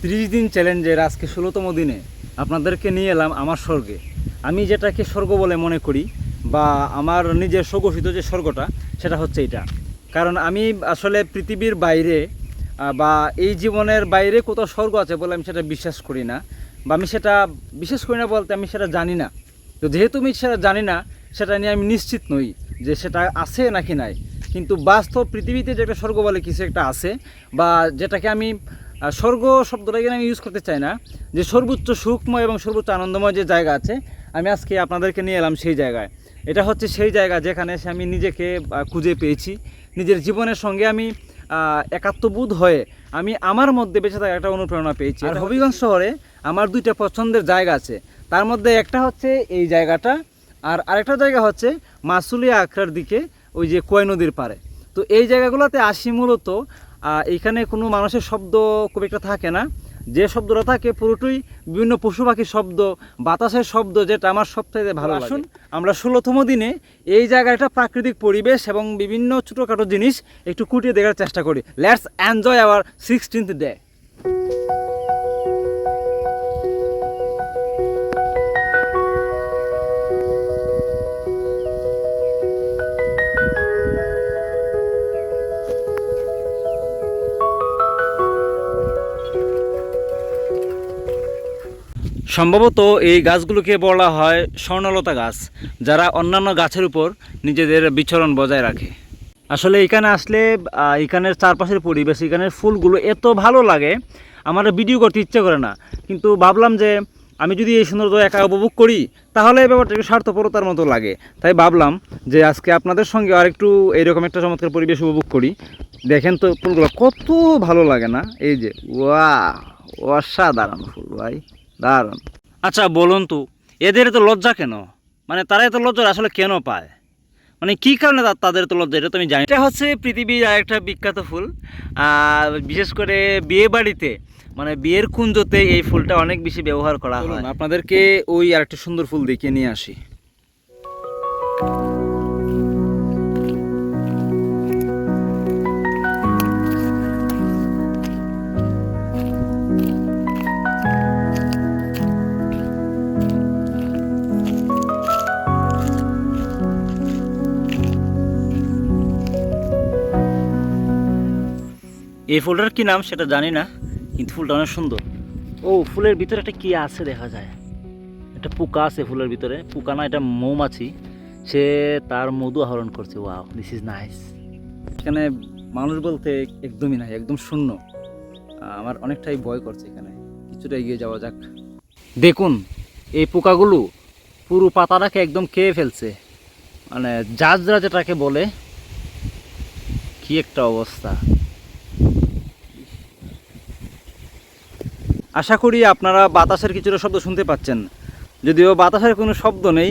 ত্রিশ দিন চ্যালেঞ্জের আজকে ষোলোতম দিনে আপনাদেরকে নিয়ে এলাম আমার স্বর্গে। আমি যেটাকে স্বর্গ বলে মনে করি বা আমার নিজের স্বঘোষিত যে স্বর্গটা, সেটা হচ্ছে এটা। কারণ আমি আসলে পৃথিবীর বাইরে বা এই জীবনের বাইরে কোথাও স্বর্গ আছে বলে আমি সেটা বিশ্বাস করি না, বা আমি সেটা বিশ্বাস করি না বলতে আমি সেটা জানি না। তো যেহেতু আমি সেটা জানি না, সেটা নিয়ে আমি নিশ্চিত নই যে সেটা আছে নাকি নাই। কিন্তু বাস্তব পৃথিবীতে যে একটা স্বর্গ বলে কিছু একটা আছে, বা যেটাকে আমি স্বর্গ শব্দটা এখানে আমি ইউজ করতে চাই না। যে সর্বোচ্চ সুখময় এবং সর্বোচ্চ আনন্দময় যে জায়গা আছে আমি আজকে আপনাদেরকে নিয়ে এলাম সেই জায়গায়। এটা হচ্ছে সেই জায়গা যেখানে এসে আমি নিজেকে খুঁজে পেয়েছি। নিজের জীবনের সঙ্গে আমি একাত্মবোধ হয়ে আমি আমার মধ্যে বেঁচে থাকার একটা অনুপ্রেরণা পেয়েছি। আর হবিগঞ্জ শহরে আমার দুইটা পছন্দের জায়গা আছে। তার মধ্যে একটা হচ্ছে এই জায়গাটা আর আরেকটা জায়গা হচ্ছে মাসুলিয়া আখড়ার দিকে ওই যে কয় নদীর পাড়ে। তো এই জায়গাগুলোতে আসি মূলত এইখানে কোনো মানুষের শব্দ খুব একটা থাকে না। যে শব্দটা থাকে পুরোটাই বিভিন্ন পশু পাখির শব্দ বাতাসের শব্দ যেটা আমার সবথেকে ভালো আসুন। আমরা ষোলোতম দিনে এই জায়গায় একটা প্রাকৃতিক পরিবেশ এবং বিভিন্ন ছোটোখাটো জিনিস একটু কুটিয়ে দেখার চেষ্টা করি। Let's enjoy our sixteenth day সম্ভবত এই গাছগুলোকে বলা হয় স্বর্ণলতা গাছ, যারা অন্যান্য গাছের উপর নিজেদের বিচরণ বজায় রাখে। আসলে এখানে আসলে এখানের চারপাশের পরিবেশ, এখানের ফুলগুলো এত ভালো লাগে, আমার ভিডিও করতে ইচ্ছে করে না। কিন্তু ভাবলাম যে, আমি যদি এই সৌন্দর্য একা উপভোগ করি, তাহলে এই ব্যাপারটা একটু স্বার্থপরতার মতো লাগে। তাই ভাবলাম যে, আজকে আপনাদের সঙ্গে আর একটু এইরকম একটা চমৎকার পরিবেশ উপভোগ করি। দেখেন তো ফুলগুলো, কত ভালো লাগে না? এই যে ওয়া অসাধারণ ফুল ভাই। দারুণ। আচ্ছা বলুন তো এদের তো লজ্জা কেন? মানে তারা এত লজ্জা আসলে কেন পায়? মানে কি কারণে তাদের তো লজ্জা এটা তো আমি জানি এটা হচ্ছে পৃথিবীর আরেকটা বিখ্যাত ফুল। আর বিশেষ করে বিয়ে বাড়িতে মানে বিয়ের কুঞ্জতে এই ফুলটা অনেক বেশি ব্যবহার করা হয়। আপনাদেরকে ওই আরেকটা সুন্দর ফুল দেখিয়ে নিয়ে আসি। এই ফুলটার কি নাম সেটা জানি না, কিন্তু ফুলটা অনেক সুন্দর। ও, ফুলের ভিতরে একটা কি আছে দেখা যায়? একটা পোকা আছে ফুলের ভিতরে। পোকা না, এটা মৌমাছি। সে তার মধু আহরণ করছে। ওয়াও দিস ইজ নাইস এখানে মানুষ বলতে একদমই নাই, একদম শূন্য। আমার অনেকটাই ভয় করছে এখানে। কিছুটা এগিয়ে যাওয়া যাক। দেখুন, এই পোকাগুলো পুরো পাতাটাকে একদম খেয়ে ফেলছে। মানে জাজরা যেটাকে বলে, কি একটা অবস্থা। আশা করি আপনারা বাতাসের কিছুটা শব্দ শুনতে পাচ্ছেন। যদিও বাতাসের কোনো শব্দ নেই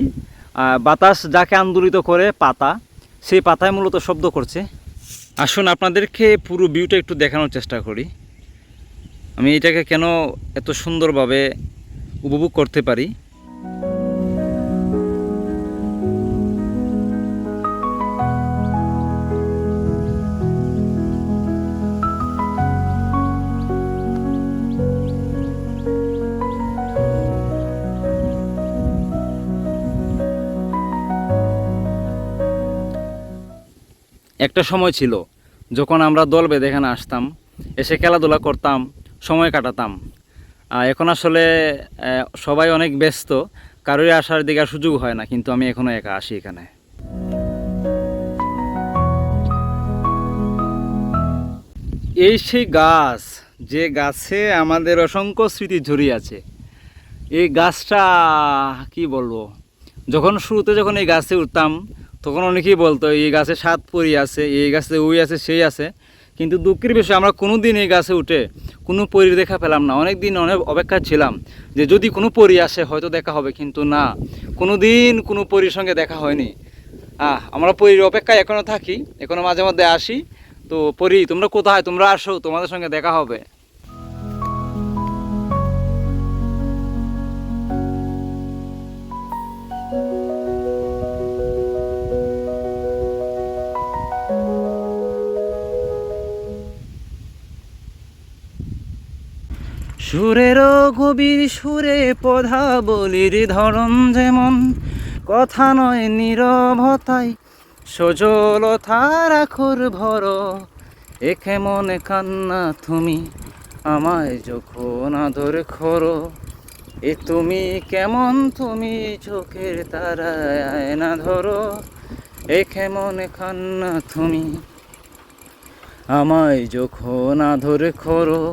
বাতাস যাকে আন্দোলিত করে পাতা, সেই পাতায় মূলত শব্দ করছে। আসুন আপনাদেরকে পুরো ভিউটা একটু দেখানোর চেষ্টা করি। আমি এটাকে কেন এত সুন্দরভাবে উপভোগ করতে পারি? একটা সময় ছিল, যখন আমরা দল বেঁধে এখানে আসতাম, এসে খেলাধুলা করতাম, সময় কাটাতাম। এখন আসলে সবাই অনেক ব্যস্ত, কারোরই আসার দিকে সুযোগ হয় না, কিন্তু আমি এখনও একা আসি এখানে। এই সেই গাছ, যে গাছে আমাদের অসংখ্য স্মৃতি জড়িয়ে আছে, এই গাছটা, কি বলব? যখন শুরুতে যখন এই গাছে উঠতাম তখন অনেকেই বলতো, এই গাছে সাত পরি আছে, এই গাছে ওই আছে, সেই আছে। কিন্তু দুঃখের বিষয়, আমরা কোনো দিন এই গাছে উঠে কোনো পরির দেখা পেলাম না। অনেক দিন অনেক অপেক্ষা ছিলাম যে যদি কোনো পরি আসে, হয়তো দেখা হবে, কিন্তু না। কোনো দিন কোনো পরির সঙ্গে দেখা হয়নি। আহ, আমরা পরির অপেক্ষায় এখনও থাকি এখনও মাঝে মধ্যে আসি। তো পরি, তোমরা কোথায়? তোমরা আসো, তোমাদের সঙ্গে দেখা হবে। সুরেরও গভীর সুরে পধা বলির ধরন যেমন। কথা নয় নীরবতাই সজলতা রাখুর ভর। একে মনে কান্না তুমি আমায় যখন আদর খরো? এ তুমি কেমন তুমি চোখের তারায় না ধরো? একে মনে কান্না তুমি আমায় যখন আদর খরো?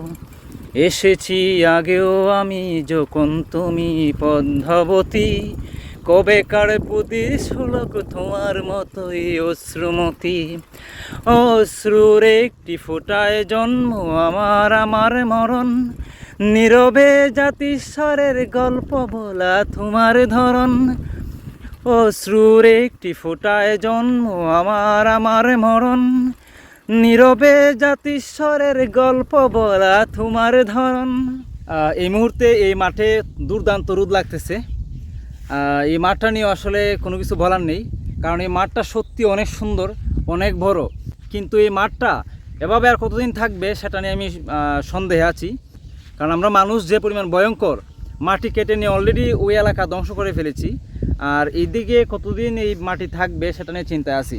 এসেছি আগেও আমি যখন তুমি পদ্মাবতী। কবে কার প্রতি শুলক তোমার মতোই অশ্রুমতি। অশ্রুর একটি ফোটায় জন্ম আমার আমার মরণ। নীরবে জাতিস্বরের গল্প বলা তোমার ধরন অশ্রুর একটি ফোটায় জন্ম আমার আমার মরণ। নীরবে জাতিস্বরের গল্প বলা তোমার ধরন এই মুহূর্তে এই মাঠে দুর্দান্ত রোদ লাগতেছে। এই মাঠটা নিয়ে আসলে কোনো কিছু বলার নেই, কারণ এই মাঠটা সত্যি অনেক সুন্দর, অনেক বড়। কিন্তু এই মাঠটা এভাবে আর কতদিন থাকবে সেটা নিয়ে আমি সন্দেহে আছি। কারণ আমরা মানুষ যে পরিমাণ ভয়ঙ্কর, মাটি কেটে নিয়ে অলরেডি ওই এলাকা ধ্বংস করে ফেলেছি। আর এইদিকে কতদিন এই মাটি থাকবে সেটা নিয়ে চিন্তায় আছি।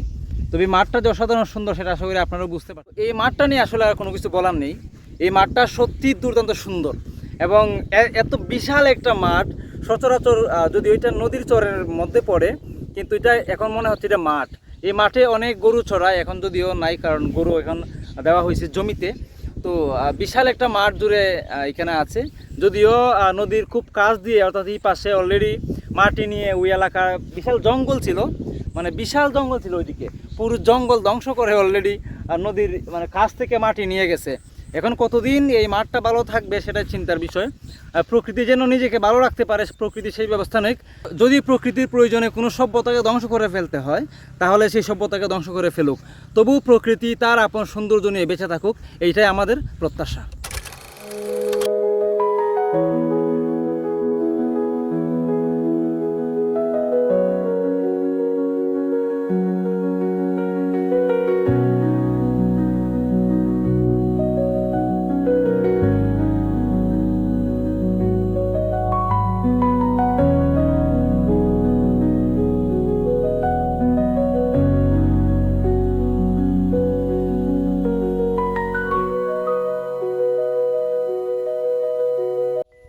তবে মাঠটা যে অসাধারণ সুন্দর, সেটা আশা করি আপনারাও বুঝতে পারবেন। এই মাঠটা নিয়ে আসলে আর কোনো কিছু বলার নেই। এই মাঠটা সত্যি দুর্দান্ত সুন্দর এবং এত বিশাল একটা মাঠ, সচরাচর যদি ওইটা নদীর চরের মধ্যে পড়ে, কিন্তু এটা এখন মনে হচ্ছে এটা মাঠ। এই মাঠে অনেক গরু চড়ায়, এখন যদিও নাই, কারণ গরু এখন দেওয়া হয়েছে জমিতে। তো বিশাল একটা মাঠ জুড়ে এখানে আছে। যদিও নদীর খুব কাছ দিয়ে, অর্থাৎ এই পাশে অলরেডি মাটি নিয়ে ওই এলাকা, বিশাল জঙ্গল ছিল। মানে বিশাল জঙ্গল ছিল ওইদিকে। পুরো জঙ্গল ধ্বংস করে অলরেডি আর নদীর মানে কাছ থেকে মাটি নিয়ে গেছে। এখন কতদিন এই মাঠটা ভালো থাকবে সেটা চিন্তার বিষয়। প্রকৃতি যেন নিজেকে ভালো রাখতে পারে, প্রকৃতি সেই ব্যবস্থা নেই যদি প্রকৃতির প্রয়োজনে কোনো সভ্যতাকে ধ্বংস করে ফেলতে হয়, তাহলে সেই সভ্যতাকে ধ্বংস করে ফেলুক। তবু প্রকৃতি তার আপন সৌন্দর্য নিয়ে বেঁচে থাকুক, এইটাই আমাদের প্রত্যাশা।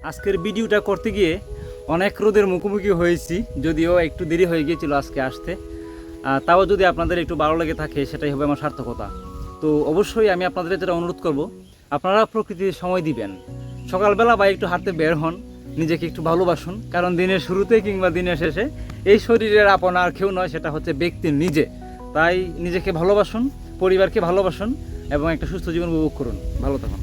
আজকের ভিডিওটা করতে গিয়ে অনেক রোদের মুখোমুখি হয়েছি, যদিও একটু দেরি হয়ে গিয়েছিল আজকে আসতে। তাও যদি আপনাদের একটু ভালো লেগে থাকে, সেটাই হবে আমার সার্থকতা। তো অবশ্যই আমি আপনাদের যেটা অনুরোধ করব, আপনারা প্রকৃতির সময় দিবেন। সকালবেলা বা একটু হাঁটতে বের হন, নিজেকে একটু ভালোবাসুন, কারণ দিনের শুরুতে কিংবা দিনের শেষে এই শরীরের আপন আর কেউ নয়, সেটা হচ্ছে ব্যক্তির নিজে। তাই নিজেকে ভালোবাসুন, পরিবারকে ভালোবাসুন, এবং একটা সুস্থ জীবন উপভোগ করুন। ভালো থাকুন।